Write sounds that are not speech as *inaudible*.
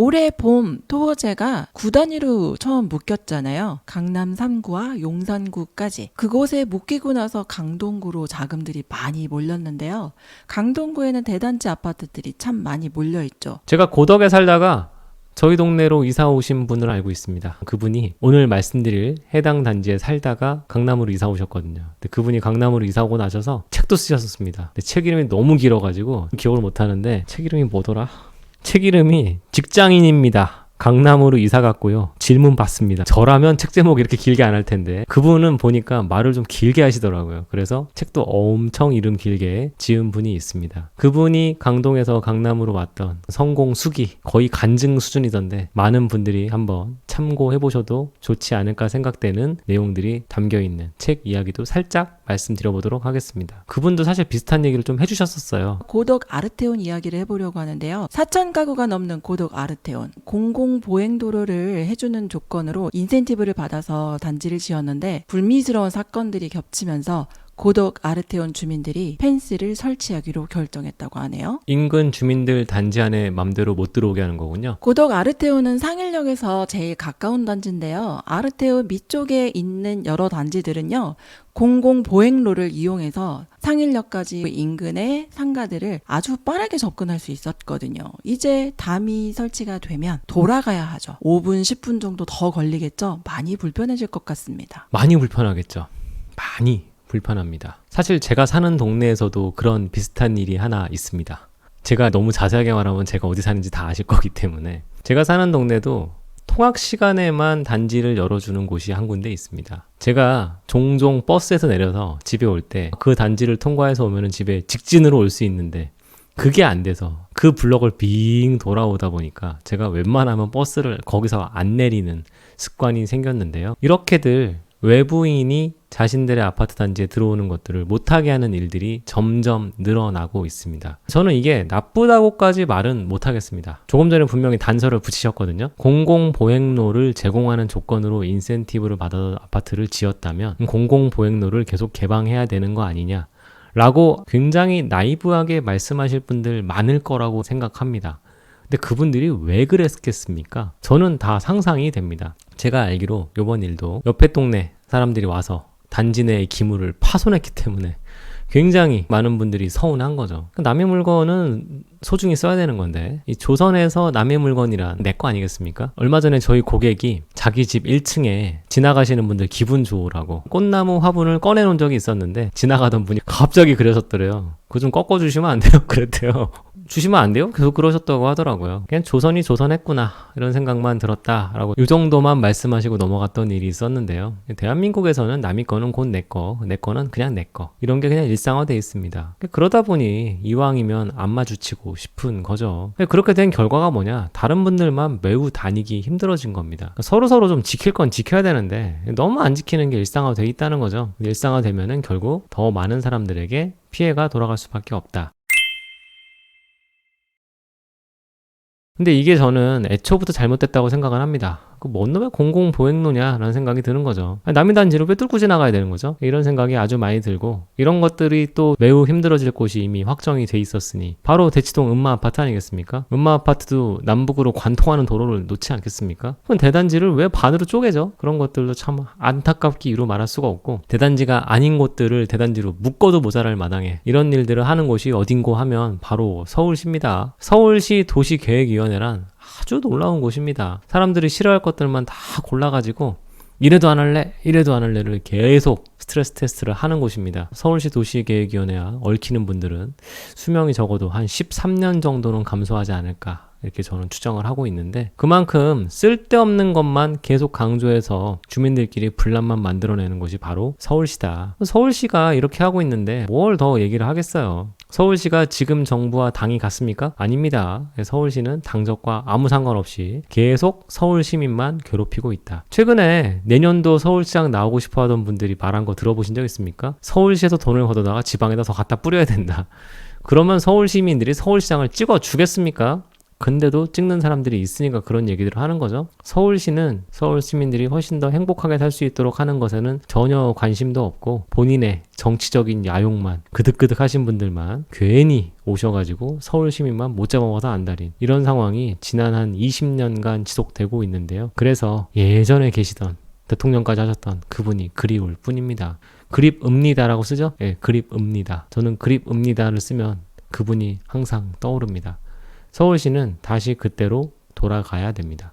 올해 봄 토어제가 9단위로 처음 묶였잖아요. 강남 3구와 용산구까지. 그곳에 묶이고 나서 강동구로 자금들이 많이 몰렸는데요. 강동구에는 대단지 아파트들이 참 많이 몰려있죠. 제가 고덕에 살다가 저희 동네로 이사 오신 분을 알고 있습니다. 그분이 오늘 말씀드릴 해당 단지에 살다가 강남으로 이사 오셨거든요. 근데 그분이 강남으로 이사 오고 나셔서 책도 쓰셨었습니다. 근데 책 이름이 너무 길어가지고 기억을 못 하는데 책 이름이 뭐더라? 책 이름이 직장인입니다. 강남으로 이사 갔고요. 질문 받습니다. 저라면 책 제목 이렇게 길게 안 할 텐데 그분은 보니까 말을 좀 길게 하시더라고요. 그래서 책도 엄청 이름 길게 지은 분이 있습니다. 그분이 강동에서 강남으로 왔던 성공 수기 거의 간증 수준이던데 많은 분들이 한번 참고해 보셔도 좋지 않을까 생각되는 내용들이 담겨 있는 책 이야기도 살짝 말씀드려 보도록 하겠습니다. 그분도 사실 비슷한 얘기를 좀 해주셨었어요. 고덕 아르테온 이야기를 해보려고 하는데요. 4천 가구가 넘는 고덕 아르테온 공공 보행 도로를 해주는 조건으로 인센티브를 받아서 단지를 지었는데 불미스러운 사건들이 겹치면서 고덕 아르테온 주민들이 펜스를 설치하기로 결정했다고 하네요. 인근 주민들 단지 안에 맘대로 못 들어오게 하는 거군요. 고덕 아르테온은 상일역에서 제일 가까운 단지인데요. 아르테온 밑쪽에 있는 여러 단지들은요. 공공 보행로를 이용해서 상일역까지 인근의 상가들을 아주 빠르게 접근할 수 있었거든요. 이제 담이 설치가 되면 돌아가야 하죠. 5분, 10분 정도 더 걸리겠죠? 많이 불편해질 것 같습니다. 많이 불편하겠죠. 많이 불편합니다. 사실 제가 사는 동네에서도 그런 비슷한 일이 하나 있습니다. 제가 너무 자세하게 말하면 제가 어디 사는지 다 아실 거기 때문에 제가 사는 동네도 통학 시간에만 단지를 열어주는 곳이 한 군데 있습니다. 제가 종종 버스에서 내려서 집에 올 때 그 단지를 통과해서 오면은 집에 직진으로 올 수 있는데 그게 안 돼서 그 블럭을 빙 돌아오다 보니까 제가 웬만하면 버스를 거기서 안 내리는 습관이 생겼는데요. 이렇게들 외부인이 자신들의 아파트 단지에 들어오는 것들을 못하게 하는 일들이 점점 늘어나고 있습니다. 저는 이게 나쁘다고까지 말은 못하겠습니다. 조금 전에 분명히 단서를 붙이셨거든요. 공공보행로를 제공하는 조건으로 인센티브를 받아 아파트를 지었다면 공공보행로를 계속 개방해야 되는 거 아니냐. 라고 굉장히 나이브하게 말씀하실 분들 많을 거라고 생각합니다. 근데 그분들이 왜 그랬겠습니까? 저는 다 상상이 됩니다. 제가 알기로 요번 일도 옆에 동네 사람들이 와서 단지 내의 기물을 파손했기 때문에 굉장히 많은 분들이 서운한 거죠. 남의 물건은 소중히 써야 되는 건데 이 조선에서 남의 물건이란 내 거 아니겠습니까? 얼마 전에 저희 고객이 자기 집 1층에 지나가시는 분들 기분 좋으라고 꽃나무 화분을 꺼내놓은 적이 있었는데 지나가던 분이 갑자기 그러셨더래요. 그거 좀 꺾어주시면 안 돼요? *laughs* 그랬대요. 주시면 안 돼요? 계속 그러셨다고 하더라고요. 그냥 조선이 조선했구나 이런 생각만 들었다라고 이 정도만 말씀하시고 넘어갔던 일이 있었는데요. 대한민국에서는 남의 거는 곧 내 거, 내 거는 그냥 내 거. 이런 게 그냥 일상화돼 있습니다. 그러다 보니 이왕이면 안 마주치고 싶은 거죠. 그렇게 된 결과가 뭐냐? 다른 분들만 매우 다니기 힘들어진 겁니다. 서로 서로 좀 지킬 건 지켜야 되는데 너무 안 지키는 게 일상화돼 있다는 거죠. 일상화되면은 결국 더 많은 사람들에게 피해가 돌아갈 수밖에 없다. 근데 이게 저는 애초부터 잘못됐다고 생각을 합니다. 그 뭔 놈의 공공 보행로냐라는 생각이 드는 거죠. 남의 단지를 왜 뚫고 지나가야 되는 거죠? 이런 생각이 아주 많이 들고 이런 것들이 또 매우 힘들어질 곳이 이미 확정이 돼 있었으니 바로 대치동 음마 아파트 아니겠습니까? 음마 아파트도 남북으로 관통하는 도로를 놓지 않겠습니까? 그럼 대단지를 왜 반으로 쪼개죠? 그런 것들도 참 안타깝기 이루 말할 수가 없고 대단지가 아닌 곳들을 대단지로 묶어도 모자랄 마당에 이런 일들을 하는 곳이 어딘고 하면 바로 서울시입니다. 서울시 도시계획위원회란 아주 놀라운 곳입니다. 사람들이 싫어할 것들만 다 골라가지고 이래도 안 할래, 이래도 안 할래를 계속 스트레스 테스트를 하는 곳입니다. 서울시 도시계획위원회와 얽히는 분들은 수명이 적어도 한 13년 정도는 감소하지 않을까 이렇게 저는 추정을 하고 있는데 그만큼 쓸데없는 것만 계속 강조해서 주민들끼리 분란만 만들어내는 것이 바로 서울시다. 서울시가 이렇게 하고 있는데 뭘 더 얘기를 하겠어요. 서울시가 지금 정부와 당이 같습니까? 아닙니다. 서울시는 당적과 아무 상관없이 계속 서울 시민만 괴롭히고 있다. 최근에 내년도 서울시장 나오고 싶어 하던 분들이 말한 거 들어보신 적 있습니까? 서울시에서 돈을 걷어다가 지방에다 더 갖다 뿌려야 된다. 그러면 서울 시민들이 서울시장을 찍어 주겠습니까? 근데도 찍는 사람들이 있으니까 그런 얘기들을 하는 거죠. 서울시는 서울 시민들이 훨씬 더 행복하게 살 수 있도록 하는 것에는 전혀 관심도 없고 본인의 정치적인 야욕만 그득그득 하신 분들만 괜히 오셔가지고 서울 시민만 못 잡아와서 안달인 이런 상황이 지난 한 20년간 지속되고 있는데요. 그래서 예전에 계시던 대통령까지 하셨던 그분이 그리울 뿐입니다. 그립읍니다라고 쓰죠? 예, 그립읍니다. 저는 그립읍니다를 쓰면 그분이 항상 떠오릅니다. 서울시는 다시 그때로 돌아가야 됩니다.